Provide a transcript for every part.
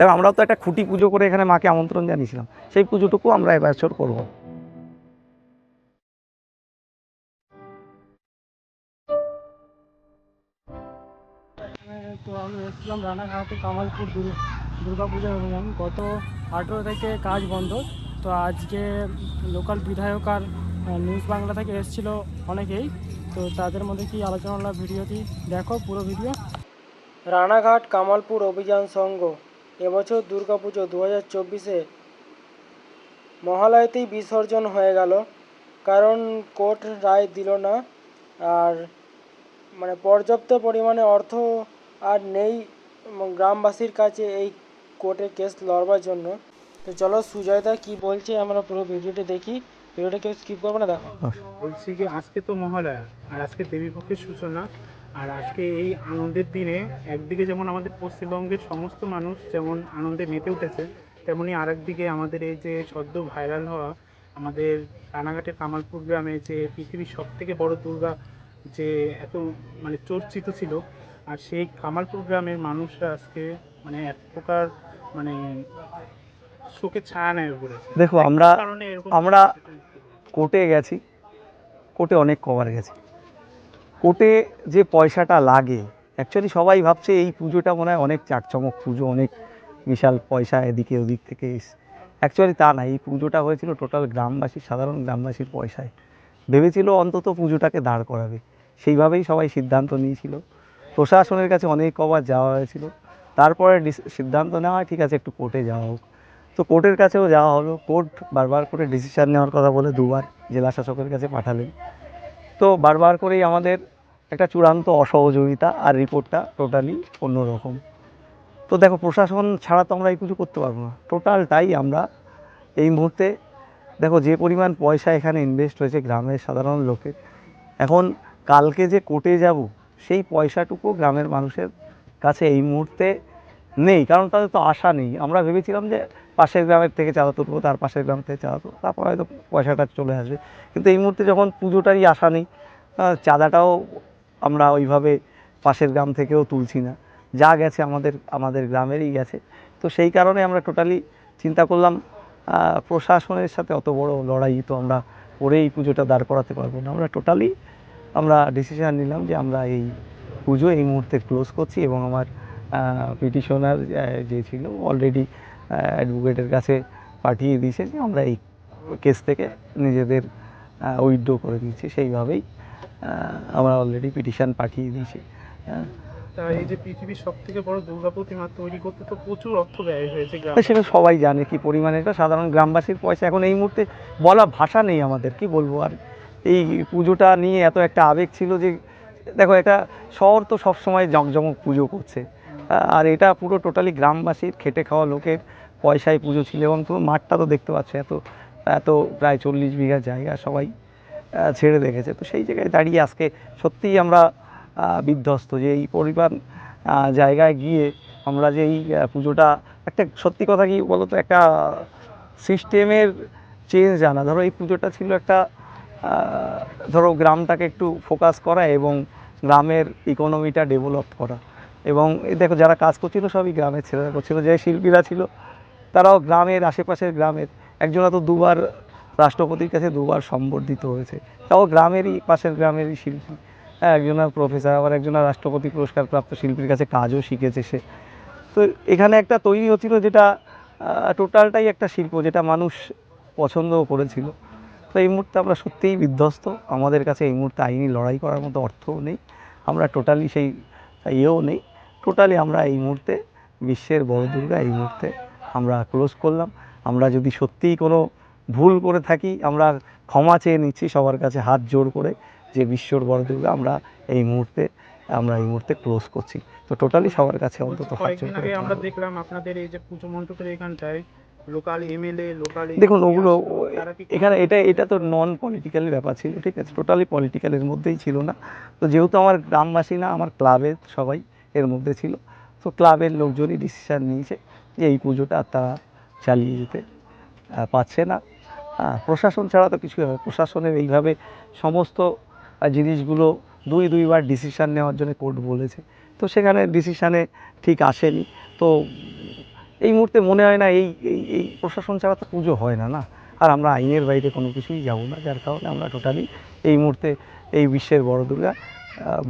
এবং আমরাও তো একটা খুঁটি পুজো করে এখানে মাকে আমন্ত্রণ জানিয়েছিলাম। সেই পুজোটুকু আমরা এবছর করব। তো আমি এসেছিলাম রানাঘাটে কামালপুর দুর্গা পূজা অভিযান গত আঠেরো থেকে কাজ বন্ধ। তো আজকে লোকাল বিধায়ক আর নিউজ বাংলা থেকে এসেছিল অনেকেই। তো তাদের মধ্যে কি আলোচনা হলো ভিডিওটি দেখো পুরো ভিডিও। রানাঘাট কামালপুর অভিযান সংঘ এবছর দুর্গাপুজো দু হাজার চব্বিশে মহালয়তেই বিসর্জন হয়ে গেল। কারণ কোর্ট রায় দিল না। আর মানে পর্যাপ্ত পরিমাণে অর্থ আর নেই গ্রামবাসীর কাছে এই কোর্টে কেস লড়বার জন্য। তো চলো সুজয়দা কি বলছে আমরা পুরো ভিডিওটি দেখি। ভিডিওটা কেউ স্কিপ করবে না দেখো। বলছি কি, আজকে তো মহালয়া, আর আজকে দেবীপক্ষের সূচনা। আর আজকে এই আনন্দের দিনে একদিকে যেমন আমাদের পশ্চিমবঙ্গের সমস্ত মানুষ যেমন আনন্দে মেতে উঠেছে তেমনি আরেকদিকে আমাদের এই যে সদ্য ভাইরাল হওয়া আমাদের রানাঘাটের কামালপুর গ্রামে যে পৃথিবীর সব থেকে বড় দুর্গা যে এত মানে চর্চিত ছিল আর সেই কামালপুর গ্রামের মানুষরা আজকে মানে এক প্রকার মানে শোকের ছায়া নেয় পড়েছে দেখো আমরা আমরা কোর্টে গেছি কোর্টে অনেক কবার গেছি। কোর্টে যে পয়সাটা লাগে অ্যাকচুয়ালি সবাই ভাবছে এই পুজোটা মনে হয় অনেক চাকচমক পুজো, অনেক বিশাল পয়সা এদিকে ওদিক থেকে অ্যাকচুয়ালি তা না, এই পুজোটা হয়েছিল টোটাল গ্রামবাসী সাধারণ গ্রামবাসীর পয়সায়। ভেবেছিল অন্তত পুজোটাকে দাঁড় করাবে। সেইভাবেই সবাই সিদ্ধান্ত নিয়েছিল। প্রশাসনের কাছে অনেক কবার যাওয়া হয়েছিল। তারপরে সিদ্ধান্ত নেওয়া হয়, ঠিক আছে, একটু কোর্টে যাওয়া হোক। তো কোর্টের কাছেও যাওয়া হলো। কোর্ট বারবার করে ডিসিশন নেওয়ার কথা বলে দুবার জেলা শাসকের কাছে পাঠালেন। তো বারবার করেই আমাদের একটা চূড়ান্ত অসহযোগিতা আর রিপোর্টটা টোটালি অন্যরকম। তো দেখো, প্রশাসন ছাড়া তো আমরা এই কিছু করতে পারব না। টোটালটাই আমরা এই মুহূর্তে, দেখো, যে পরিমাণ পয়সা এখানে ইনভেস্ট হয়েছে গ্রামের সাধারণ লোকের, এখন কালকে যে কোর্টে যাব, সেই পয়সাটুকু গ্রামের মানুষের কাছে এই মুহূর্তে নেই। কারণ তাদের তো আশা নেই। আমরা ভেবেছিলাম যে পাশের গ্রামের থেকে চাঁদা তুলবো, তার পাশের গ্রাম থেকে চাঁদা তুলবো, তারপর হয়তো পয়সাটা চলে আসবে। কিন্তু এই মুহূর্তে যখন পুজোটারই আশা নেই চাঁদাটাও আমরা ওইভাবে পাশের গ্রাম থেকেও তুলছি না। যা গেছে আমাদের আমাদের গ্রামেরই গেছে। তো সেই কারণে আমরা টোটালি চিন্তা করলাম প্রশাসনের সাথে অত বড় লড়াই তো আমরা করে এই পুজোটা দাঁড় করাতে পারব না। আমরা টোটালি আমরা ডিসিশান নিলাম যে আমরা এই পুজো এই মুহূর্তে ক্লোজ করছি এবং আমার পিটিশনার যে ছিল অলরেডি অ্যাডভোকেটের কাছে পাঠিয়ে দিয়েছে যে আমরা এই কেস থেকে নিজেদের উইথড্র করে দিয়েছি। সেইভাবেই আমরা অলরেডি পিটিশন পাঠিয়ে দিয়েছি। হ্যাঁ। এই যে পৃথিবীর সব থেকে বড় দুর্গা প্রতিমা তৈরি করতে তো প্রচুর অর্থ ব্যয় হয়েছে সেটা সবাই জানে কি পরিমাণে। এটা সাধারণ গ্রামবাসীর পয়সা। এখন এই মুহূর্তে বলা ভাষা নেই আমাদের কি বলব? আর এই পুজোটা নিয়ে এত একটা আবেগ ছিল যে দেখো এটা শহর তো সবসময় জমজমক পুজো করছে। আর এটা পুরো টোটালি গ্রামবাসীর খেটে খাওয়া লোকের পয়সায় পুজো ছিল এবং পুরো মাঠটা তো দেখতে পাচ্ছ এত এত প্রায় চল্লিশ বিঘা জায়গা সবাই ছেড়ে দেখেছে তো সেই জায়গায় দাঁড়িয়ে আজকে সত্যিই আমরা বিধ্বস্ত যে এই আহ, জায়গায় গিয়ে আমরা যে এই পুজোটা একটা সত্যি কথা কি বলতো একটা সিস্টেমের চেঞ্জ আনা। ধরো এই পুজোটা ছিল একটা ধরো গ্রামটাকে একটু ফোকাস করা এবং গ্রামের ইকোনমিটা ডেভেলপ করা। এবং দেখো যারা কাজ করছিল সবই গ্রামের ছেলেরা করছিল যে শিল্পীরা ছিল তারাও গ্রামের, আশেপাশের গ্রামের। একজনা তো দুবার রাষ্ট্রপতির কাছে দুবার সম্বর্ধিত হয়েছে। তাও গ্রামেরই, পাশের গ্রামেরই শিল্পী। হ্যাঁ একজনা প্রফেসর আবার একজনা রাষ্ট্রপতি পুরস্কার প্রাপ্ত শিল্পীর কাছে কাজও শিখেছে সে। তো এখানে একটা তৈরি হচ্ছিল যেটা টোটালটাই একটা শিল্প যেটা মানুষ পছন্দও করেছিল। তো এই মুহূর্তে আমরা সত্যিই বিধ্বস্ত। আমাদের কাছে এই মুহূর্তে আইনি লড়াই করার মতো অর্থও নেই। আমরা টোটালি সেই ইয়েও নেই। টোটালি আমরা এই মুহূর্তে বিশ্বের বড় দুর্গা এই মুহূর্তে আমরা ক্লোজ করলাম। আমরা যদি সত্যিই কোনো ভুল করে থাকি আমরা ক্ষমা চেয়ে নিচ্ছি সবার কাছে হাত জোর করে যে বিশ্বর বড় দুর্গা আমরা এই মুহূর্তে আমরা এই মুহূর্তে ক্লোজ করছি। তো টোটালি সবার কাছে অন্তত হাত জোর করে আমরা দেখলাম আপনাদের এই যে পুজো মণ্ডপের এখানটায় লোকাল এমএলএ লোকাল দেখুন ওগুলো এখানে এটা এটা তো নন পলিটিক্যাল ব্যাপার ছিল ঠিক আছে? টোটালি পলিটিক্যালের মধ্যেই ছিল না। তো যেহেতু আমার গ্রামবাসী না আমার ক্লাবের সবাই এর মধ্যে ছিল তো ক্লাবের লোকজনই ডিসিশান নিয়েছে। এই পুজোটা তারা চালিয়ে যেতে পারছে না। প্রশাসন ছাড়া তো কিছু হবে প্রশাসনের এইভাবে সমস্ত জিনিসগুলো দুই দুইবার ডিসিশান নেওয়ার জন্য কোর্ট বলেছে। তো সেখানে ডিসিশানে ঠিক আসেনি। তো এই মুহূর্তে মনে হয় না এই এই এই প্রশাসন ছাড়া তো পুজো হয় না না? আর আমরা আইনের বাইরে কোনো কিছুই যাব না। যার কারণে আমরা টোটালি এই মুহূর্তে এই বিশ্বের বড় দুর্গা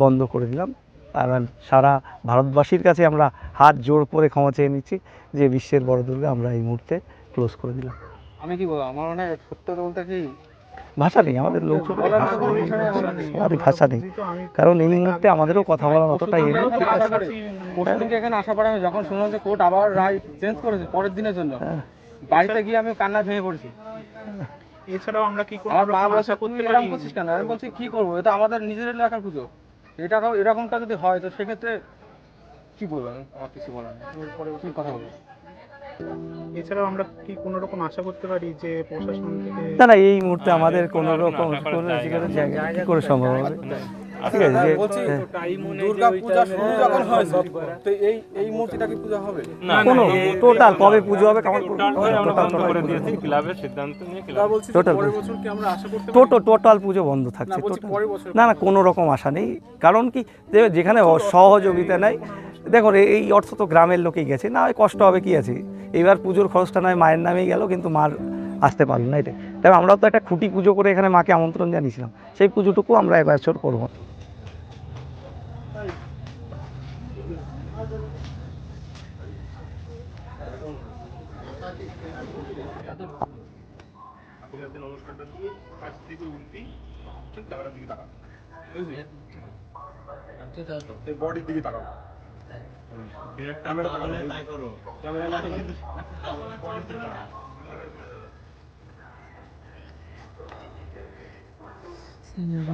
বন্ধ করে দিলাম। আর সারা ভারতবাসীর কাছে আমরা হাত জোর করে ক্ষমা চেয়ে নিচ্ছি যে বিশ্বের বড় দুর্গা আমরা এই মুহূর্তে ক্লোজ করে দিলাম। আমি কি বলব আমার মনে হয় সত্য বলতে কি? ভাষা নেই আমাদের লোক। আমাদের ভাষা নেই। কারণ এই মুহূর্তে আমাদেরও কথা বলার অতটা ইয়ে নেই। এখানে আসার পরে আমি যখন শুনলাম যে কোর্ট আবার রায় চেঞ্জ করেছে পরের দিনের জন্য হ্যাঁ। বাড়িতে গিয়ে আমি কান্না ভেঙে পড়েছি। এছাড়াও আমরা কি কোনো আমার মা বলছে করতে কেন? আমি বলছি কি করব? এটা আমাদের নিজের এলাকার পুজো। এটা এরকমটা যদি হয় তো সেক্ষেত্রে কি বলব আমি? আমার কিছু বলার নেই। কি কথা বলব এছাড়াও আমরা কি কোনো রকম আশা করতে পারি যে প্রশাসন থেকে না না এই মুহূর্তে আমাদের কোনো রকম কোনো জায়গায় কি করে সম্ভব হবে? ঠিক আছে যে বলছি হ্যাঁ। দুর্গা পূজা শুরু যখন হয়েছে তো এই এই মূর্তিটা কি পূজা হবে? কোনো টোটাল কবে পুজো হবে? কামালপুর টোটাল করে দিয়েছি ক্লাবের সিদ্ধান্ত নিয়ে ক্লাব বলছি পরের বছর কি আমরা আশা করতে টোটো টোটাল পুজো বন্ধ থাকছে না। না না কোনো রকম আশা নেই। কারণ কি যেখানে অ- সহযোগিতা নাই। দেখো এই অর্থ তো গ্রামের লোকেই গেছে। না হয় কষ্ট হবে কি আছে? এবার পুজোর খরচটা নয় মায়ের নামেই গেল কিন্তু মার আসতে পারল না এটা তবে আমরাও তো একটা খুঁটি পুজো করে এখানে মাকে আমন্ত্রণ জানিয়েছিলাম। সেই পুজোটুকু আমরা এবছর করব। বডির দিকে তাকাও ক্যামেরা 三六五。